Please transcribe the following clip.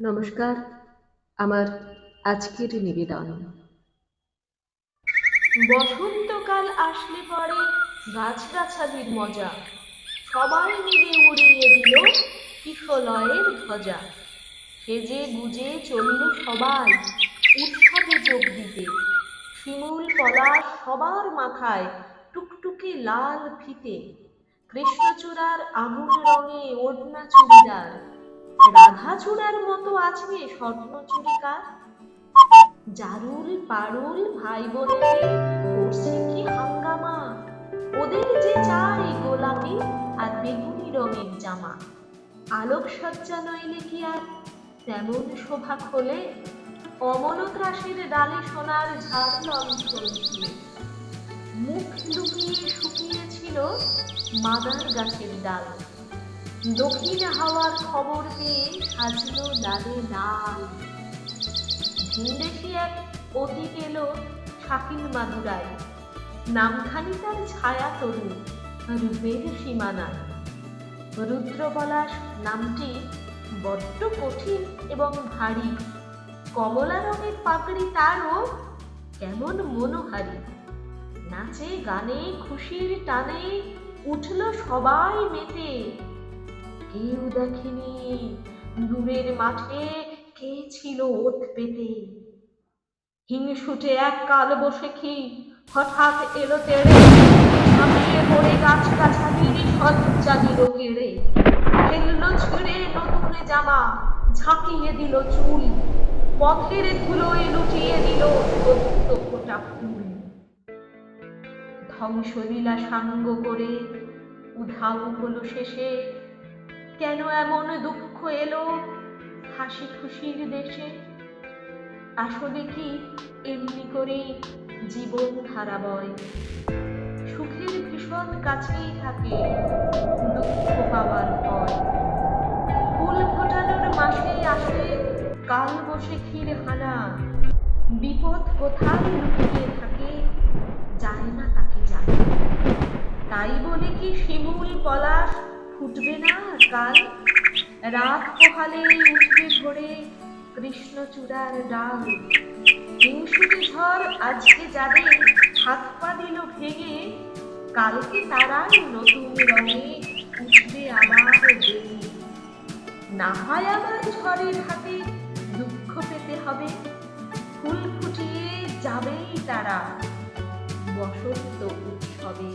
নমস্কার, আমার আজকের নিবেদন। বসন্তকাল আসলে পরে গাছগাছালির মজা। সবাই মিলে উড়িয়ে দিল কিশলয়ের ধ্বজা। সেজে গুজে চলল সবাই উৎসবে যোগ দিতে। শিমুল পলাশ সবার মাথায় টুকটুকে লাল ফিতে। কৃষ্ণচূড়ার আগুন রঙে ওড়না চুড়িদার। রাধা চূড়ার মতো আছে স্বর্ণ চুড়িকার জারুল পারুল ভাই বোনেদের করছে কি হাঙ্গামা? ওদের যে চাই গোলাপি আর বেগুনি রঙের জামা। আলোক সজ্জা নইলে কি আর তেমন শোভা খোলে? অমলত রাশির ডালে সোনার ঝাড়লং চলছিল মুখ লুকিয়ে শুকিয়েছিল মাদার গাছের ডাল। দক্ষিণ হাওয়ার খবর পেয়ে সাজলো ডালে ডাল ভিনদেশি এক অতীত এলো শাকিল মাদুরায় নামখানি তার ছায়া তরু রূপের সীমানায় রুদ্রপলাশ নামটি বড্ড কঠিন এবং ভারী। কমলা রঙের পাগড়ি তারও কেমন মনোহারী। নাচে গানে খুশির টানে উঠল সবাই মেতে। কেউ দেখেনি। দূরের মাঠে কে ছিল ওত পেতে? হিংসুটে এক কাল বসে কি? হঠাৎ এলো তেড়ে। ঝাঁপিয়ে পড়ে গাছ গাছালির সজ্জা দিল কেড়ে ফেলল ছিঁড়ে নতুন জামা, ঝাঁকিয়ে দিল চুল। পথের ধুলোয় লুটিয়ে দিল সত্য ফোটা ফুল। ধ্বংসলীলা সাঙ্গ করে উধাও হলো শেষে। কেন এমন দুঃখ এলো হাসি খুশির দেশে? আসলে কি এমনি করেই জীবন ধারা বয় সুখের ভীষণ কাছেই থাকে দুঃখ পাওয়ার ভয়। ফুল ফোটানোর মাসে আসে, কাল বসে ক্ষীর হানা। বিপদ কোথায় লুকিয়ে থাকে যায় না তাকে জানে। তাই বলে কি শিমুল পলাশ ফুটবে না কাল? রাত পোহালে উঠবে ভোরে কৃষ্ণচূড়ার ডাল। হিংসুটি ঝড় আজকে যাদের হাত পা দিল ভেঙে, কালকে তারাই নতুন রঙে উঠবে আবার বেরিয়ে না হয় আবার ঝড়ের হাতে দুঃখ পেতে হবে, ফুল ফুটিয়ে যাবেই তারা বসন্ত উৎসবে।